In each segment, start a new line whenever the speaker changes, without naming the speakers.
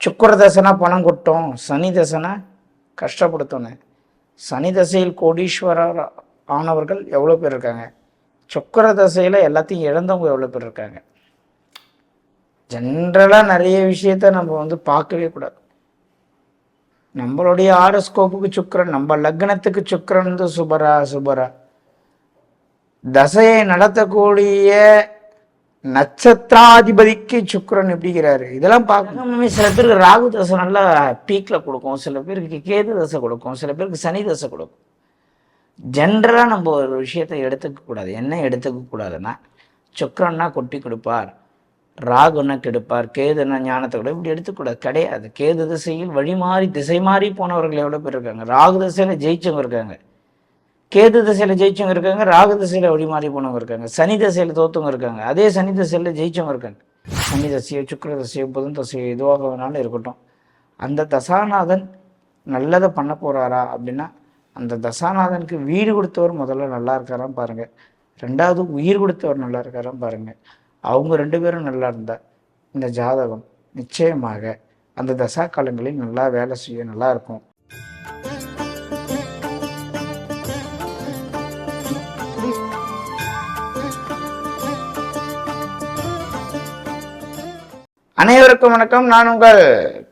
சுக்கர தசைனா பணம் கொட்டும் சனி தசைனா கஷ்டப்படுத்தணும் சனி தசையில் கோடீஸ்வரர் ஆனவர்கள் எவ்வளோ பேர் இருக்காங்க? சுக்கர தசையில் எல்லாத்தையும் இழந்தவங்க எவ்வளோ பேர் இருக்காங்க? ஜென்ரலாக நிறைய விஷயத்த நம்ம வந்து பார்க்கவே கூடாது. நம்மளுடைய ஆரோஸ்கோப்புக்கு சுக்கிரன் நம்ம லக்னத்துக்கு சுக்கிரன் வந்து சுபரா சுபரா. தசையை நடத்தக்கூடிய நட்சத்திராதிபதிக்கு சுக்கரன் எப்படிங்கிறாரு? இதெல்லாம் பார்க்கணுமே சில பேருக்கு ராகு தசை நல்லா பீக்கில் கொடுக்கும். சில பேருக்கு கேது தசை கொடுக்கும். சில பேருக்கு சனி தசை கொடுக்கும். ஜென்ரலாக நம்ம ஒரு விஷயத்தை எடுத்துக்க கூடாது. என்ன எடுத்துக்க கூடாதுன்னா சுக்கிரன்னா கொட்டி கொடுப்பார். ராகுன்னா கெடுப்பார். கேதுன்னா ஞானத்தை கூட இப்படி எடுத்துக்கூடாது கிடையாது. கேது திசையில் வழி மாறி திசை மாறி போனவர்கள் எவ்வளோ பேர் இருக்காங்க? ராகு திசையில் ஜெயிச்சவங்க இருக்காங்க. கேது திசையில் ஜெயிச்சவங்க இருக்காங்க ராகு திசையில் வழிமாறி போனவங்க இருக்காங்க சனி திசையில் தோத்தவங்க இருக்காங்க அதே சனி திசையில் ஜெயிச்சவங்க இருக்காங்க. சனி தசையோ சுக்கர தசையோ புதன் தசையோ எதுவாக வேணாலும் இருக்கட்டும். அந்த தசாநாதன் நல்லதை பண்ண போகிறாரா அப்படின்னா அந்த தசாநாதனுக்கு வீடு கொடுத்தவர் முதல்ல நல்லா இருக்காராம் பாருங்கள் ரெண்டாவது உயிர் கொடுத்தவர் நல்லா இருக்காராம் பாருங்க. அவங்க ரெண்டு பேரும் நல்லா இருந்தா இந்த ஜாதகம் நிச்சயமாக அந்த தசா காலங்களில் நல்லா வேலை செய்ய நல்லா இருக்கும். அனைவருக்கும் வணக்கம். நான் உங்கள்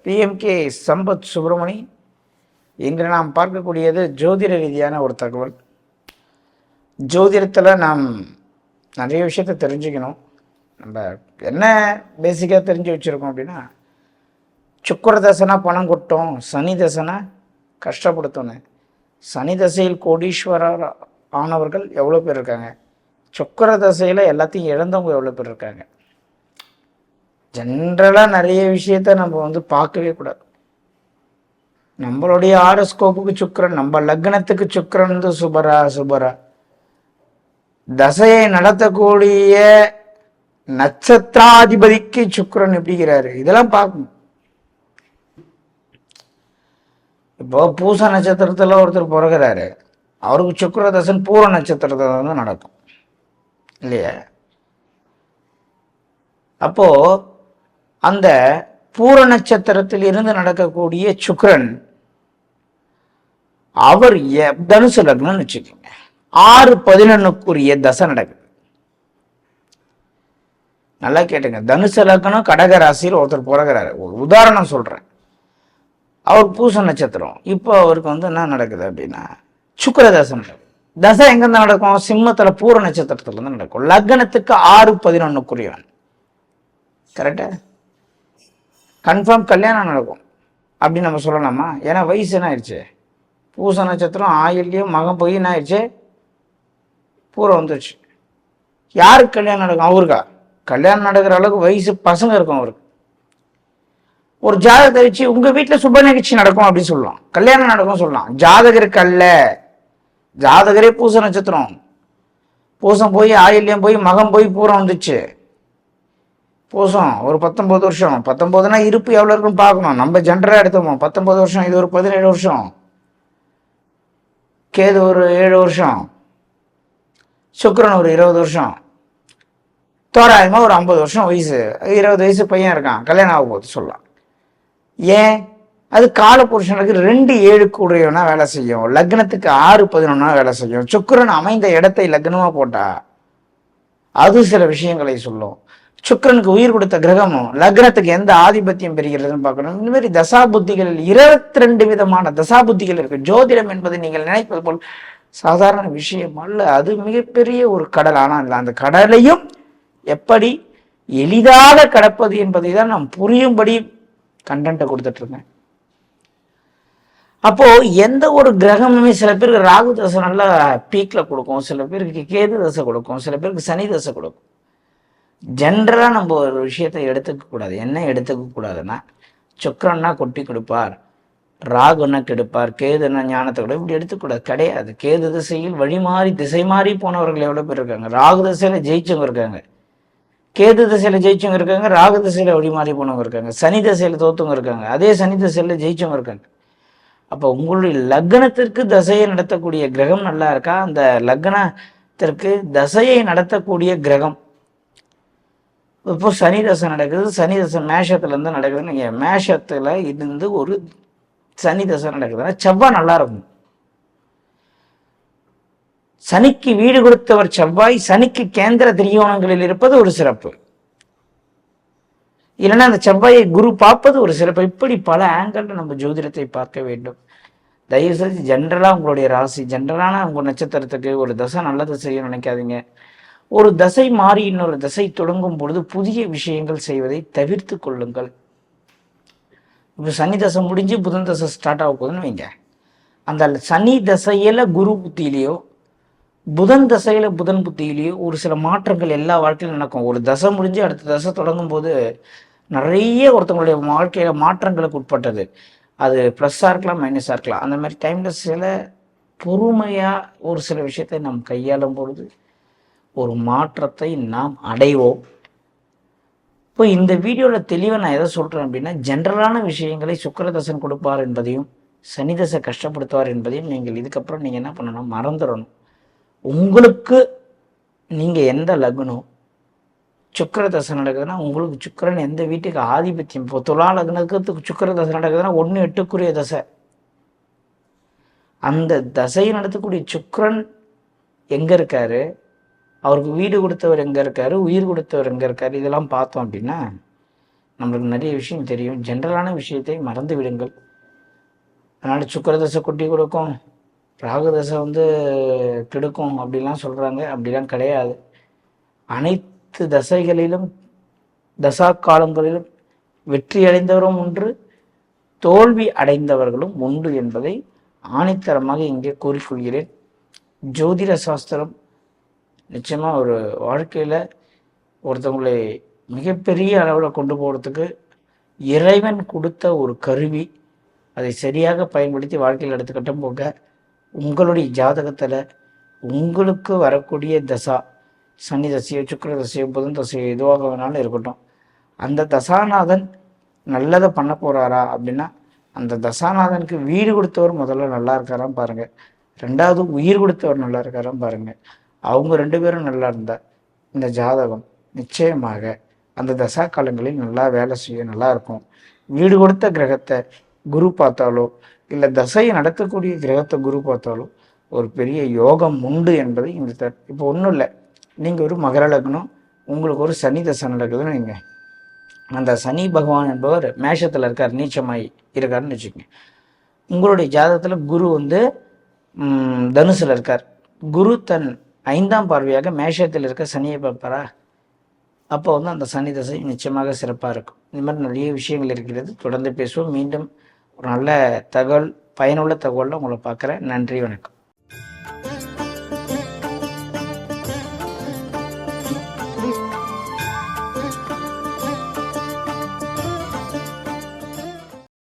பிஎம்கே சம்பத் சுப்பிரமணி. இன்று நாம் பார்க்கக்கூடியது ஜோதிட ரீதியான ஒரு தகவல். ஜோதிடத்தில் நாம் நிறைய விஷயத்தை தெரிஞ்சுக்கணும். நம்ம என்ன பேசிக்காக தெரிஞ்சு வச்சுருக்கோம் அப்படின்னா சுக்கர தசைனா பணம் கொட்டும் சனி தசைனா கஷ்டப்படுத்தணும் சனி தசையில் கோடீஸ்வரர் ஆனவர்கள் எவ்வளோ பேர் இருக்காங்க? சுக்கர தசையில் எல்லாத்தையும் இழந்தவங்க எவ்வளோ பேர் இருக்காங்க? ஜென்ரலாக நிறைய விஷயத்த நம்ம வந்து பார்க்கவே கூடாது. நம்மளுடைய ஆரோஸ்கோப்புக்கு சுக்கரன் நம்ம லக்னத்துக்கு சுக்கரன் வந்து சுபரா சுபரா. தசையை நடத்தக்கூடிய நட்சத்திராதிபதிக்கு சுக்கரன் எப்படிங்கிறாரு? இதெல்லாம் பார்க்கணும். இப்போ பூச நட்சத்திரத்தில் ஒருத்தர் பிறகுறாரு. அவருக்கு சுக்கர தசன் பூர நட்சத்திரத்தில் வந்து நடக்கும். இல்லையா? அப்போ அந்த பூர நட்சத்திரத்தில் இருந்து நடக்கக்கூடிய சுக்ரன் அவர் எ- தனுசு லக்னம்னு வச்சுக்கோங்க. ஆறு பதினொன்னுக்குரிய தசை நடக்குது. நல்லா கேட்டுங்க. தனுசு லக்னம் கடக ராசியில் ஒருத்தர் பிறகுறாரு. ஒரு உதாரணம் சொல்றேன். அவர் பூச நட்சத்திரம். இப்போ அவருக்கு வந்து என்ன நடக்குது அப்படின்னா சுக்கர தசை நடக்கும் தசை எங்கேருந்து நடக்கும்? சிம்மத்தில் பூர நட்சத்திரத்துலேருந்து நடக்கும். லக்னத்துக்கு ஆறு பதினொன்னுக்குரியவன். கரெக்டா கன்ஃபார்ம் கல்யாணம் நடக்கும். அப்படி நம்ம சொல்லலாமா? ஏன்னா வயசு என்ன ஆயிடுச்சு? பூச நட்சத்திரம் ஆயில்லையும் மகம் போய் என்ன ஆயிடுச்சு? பூரம் வந்துருச்சு. யாருக்கு கல்யாணம் நடக்கும்? அவருக்கா? கல்யாணம் நடக்கிற அளவுக்கு வயசு பசங்க இருக்கும் அவருக்கு. ஒரு ஜாதகத்தை வச்சு உங்கள் வீட்டில் சுப நிகழ்ச்சி நடக்கும் அப்படின்னு சொல்லலாம். கல்யாணம் நடக்கும் சொல்லலாம். ஜாதகருக்கு அல்ல. ஜாதகரே பூச நட்சத்திரம். பூசம் போய் ஆயில்யம் போய் மகம் போய் பூரம் வந்துச்சு பூசம் ஒரு பத்தொன்பது வருஷம். பத்தொன்பதுனா இருப்பு எவ்வளோ இருக்குன்னு பார்க்கணும். நம்ம ஜென்ரலாக எடுத்தோமோ பத்தொன்பது வருஷம் இது ஒரு பதினேழு வருஷம். கேது ஒரு ஏழு வருஷம். சுக்கரன் ஒரு இருபது வருஷம். தோராயமாக ஒரு ஐம்பது வருஷம் வயசு. இருபது வயசு பையன் இருக்கான். கல்யாணம் ஆக போகுது சொல்லலாம். ஏன்? அது கால புருஷனுக்கு ரெண்டு ஏழு கூடையவனா வேலை செய்யும். லக்னத்துக்கு ஆறு பதினொன்னா வேலை செய்யும். சுக்கிரன் அமைந்த இடத்தை லக்னமா போட்டா அது சில விஷயங்களை சொல்லும். சுக்கிரனுக்கு உயிர் கொடுத்த கிரகமும் லக்னத்துக்கு எந்த ஆதிபத்தியம் பெறுகிறதுன்னு பார்க்கணும். இந்த மாதிரி தசா புத்திகளில் இருபத்தி ரெண்டு விதமான தசா புத்திகள் இருக்கு. ஜோதிடம் என்பது நீங்கள் நினைப்பது போல் சாதாரண விஷயம் அல்ல. அது மிகப்பெரிய ஒரு கடல். ஆனால் அந்த கடலையும் எப்படி எளிதாக கடப்பது என்பதை தான் நாம் புரியும்படி கண்டென்ட்டை கொடுத்துட்டு இருக்கேன். அப்போ எந்த ஒரு கிரகமுமே சில பேருக்கு ராகு தசை நல்லா பீக்ல கொடுக்கும். சில பேருக்கு கேது தசை கொடுக்கும். சில பேருக்கு சனி தசை கொடுக்கும். ஜென்ரலாக நம்ம ஒரு விஷயத்தை எடுத்துக்கக்கூடாது என்ன எடுத்துக்கக்கூடாதுன்னா சுக்கரன்னா சுக்கிரன்னா கொட்டி கொடுப்பார். ராகுன்னா கெடுப்பார். கேதுன்னா ஞானத்தை கூட. இப்படி எடுத்துக்கூடாது கிடையாது. கேது திசையில் வழி மாறி திசை மாறி போனவர்கள் எவ்வளோ பேர் இருக்காங்க? ராகு திசையில் ஜெயிச்சவங்க இருக்காங்க. கேது திசையில் ஜெயிச்சவங்க இருக்காங்க. ராகு திசையில் வழி மாறி போனவங்க இருக்காங்க. சனி திசையில் தோத்தவங்க இருக்காங்க. அதே சனி திசையில் ஜெயிச்சவங்க இருக்காங்க. அப்போ உங்களுடைய லக்னத்திற்கு தசையை நடத்தக்கூடிய கிரகம் நல்லா இருக்கா? அந்த லக்னத்திற்கு தசையை நடத்தக்கூடிய கிரகம் இப்போ சனி தசை நடக்குது சனி தசை மேஷத்துலேருந்து நடக்குதுன்னு நீங்கள் மேஷத்தில் இருந்து ஒரு சனி தசை நடக்குதுன்னா செவ்வாய் நல்லா இருக்கும். சனிக்கு வீடு கொடுத்தவர் செவ்வாய் சனிக்கு கேந்திர திரியோணங்களில் இருப்பது ஒரு சிறப்பு. இல்லைன்னா அந்த செவ்வாயை குரு பார்ப்பது ஒரு சிறப்பு. இப்படி பல ஆங்கிள் நம்ம ஜோதிடத்தை பார்க்க வேண்டும். தயவு செஞ்சு ஜென்ரலாக உங்களுடைய ராசி ஜென்ரலான உங்கள் நட்சத்திரத்துக்கு ஒரு தசை நல்லது செய்யணும்னு நினைக்காதீங்க. ஒரு தசை மாறி இன்னொரு தசை தொடங்கும் பொழுது புதிய விஷயங்கள் செய்வதை தவிர்த்து கொள்ளுங்கள். இப்போ சனி தசை முடிஞ்சு புதன் தசை ஸ்டார்ட் ஆக போகுதுன்னு வைங்க. அந்த சனி தசையில் குரு புத்தியிலையோ புதன் தசையில் புதன் புத்தியிலேயோ ஒரு சில மாற்றங்கள் எல்லா வாழ்க்கையிலும் நடக்கும். ஒரு தசை முடிஞ்சு அடுத்த தசை தொடங்கும் போது நிறைய ஒருத்தவங்களுடைய வாழ்க்கையில் மாற்றங்களுக்கு உட்பட்டது. அது ப்ளஸ்ஸாக இருக்கலாம் மைனஸாக இருக்கலாம். அந்த மாதிரி டைமில் சில பொறுமையாக ஒரு சில விஷயத்தை நாம் கையாளும் பொழுது ஒரு மாற்றத்தை நாம் அடைவோம். இப்போ இந்த வீடியோவில் தெளிவாக நான் எதை சொல்கிறேன் அப்படின்னா ஜென்ரலான விஷயங்களை சுக்கரதசன் கொடுப்பார் என்பதையும் சனிதசை கஷ்டப்படுத்துவார் என்பதையும் நீங்கள் இதுக்கப்புறம் நீங்கள் என்ன பண்ணணும்? மறந்துடணும். உங்களுக்கு நீங்கள் எந்த லக்னம் சுக்கர தசை நடக்குதுன்னா உங்களுக்கு சுக்கரன் எந்த வீட்டுக்கு ஆதிபத்தியம்? இப்போ துலா லக்னத்துக்கு சுக்கர தசை நடக்குதுன்னா ஒன்று எட்டுக்குரிய தசை. அந்த தசையை நடத்தக்கூடிய சுக்கரன் எங்கே இருக்காரு? அவருக்கு வீடு கொடுத்தவர் எங்கே இருக்காரு உயிர் கொடுத்தவர் எங்கே இருக்காரு இதெல்லாம் பார்த்தோம் அப்படின்னா நம்மளுக்கு நிறைய விஷயம் தெரியும். ஜென்ரலான விஷயத்தை மறந்து விடுங்கள். அதனால் சுக்கரதசை கொட்டி கொடுக்கும் ராகுதசை வந்து கெடுக்கும் அப்படிலாம் சொல்கிறாங்க அப்படிலாம் கிடையாது. அனைத்து தசைகளிலும் தசா காலங்களிலும் வெற்றி அடைந்தவரும் ஒன்று தோல்வி அடைந்தவர்களும் உண்டு என்பதை ஆணித்தரமாக இங்கே கூறிக்கொள்கிறேன். ஜோதிட சாஸ்திரம் நிச்சயமாக ஒரு வாழ்க்கையில் ஒருத்தவங்களை மிகப்பெரிய அளவில் கொண்டு போகிறதுக்கு இறைவன் கொடுத்த ஒரு கருவி. அதை சரியாக பயன்படுத்தி வாழ்க்கையில் எடுத்துக்கிட்டும் போக உங்களுடைய ஜாதகத்தில் உங்களுக்கு வரக்கூடிய தசா சனி தசையோ சுக்கர தசையோ புதன் தசையோ எதுவாக வேணாலும் இருக்கட்டும். அந்த தசாநாதன் நல்லதை பண்ண போகிறாரா அப்படின்னா அந்த தசாநாதனுக்கு வீடு கொடுத்தவர் முதல்ல நல்லா இருக்காராம் பாருங்கள் ரெண்டாவது உயிர் கொடுத்தவர் நல்லா இருக்காராம் பாருங்கள் அவங்க ரெண்டு பேரும் நல்லா இருந்தால் இந்த ஜாதகம் நிச்சயமாக அந்த தசா காலங்களில் நல்லா வேலை செய்ய நல்லா இருக்கும். வீடு கொடுத்த கிரகத்தை குரு பார்த்தாலோ இல்லை தசையை நடத்தக்கூடிய கிரகத்தை குரு பார்த்தாலோ ஒரு பெரிய யோகம் உண்டு என்பதை இந்த த இப்போ ஒன்றும் இல்லை. நீங்கள் ஒரு மகர லக்னம் உங்களுக்கு ஒரு சனி தசை நடக்குதுன்னு வைங்க. அந்த சனி பகவான் என்பவர் மேஷத்தில் இருக்கார் நீச்சமாய் இருக்காருன்னு வச்சுக்கோங்க. உங்களுடைய ஜாதகத்தில் குரு வந்து தனுசில் இருக்கார். குரு தன் ஐந்தாம் பார்வையாக மேஷத்தில் இருக்க சனியை பார்ப்பாரா? அப்போ வந்து அந்த சனி தசை நிச்சயமாக சிறப்பாக இருக்கும். இந்த மாதிரி நிறைய விஷயங்கள் இருக்கிறது. தொடர்ந்து பேசுவோம். மீண்டும் ஒரு நல்ல தகவல் பயனுள்ள தகவலில் உங்களை பார்க்குறேன். நன்றி வணக்கம்.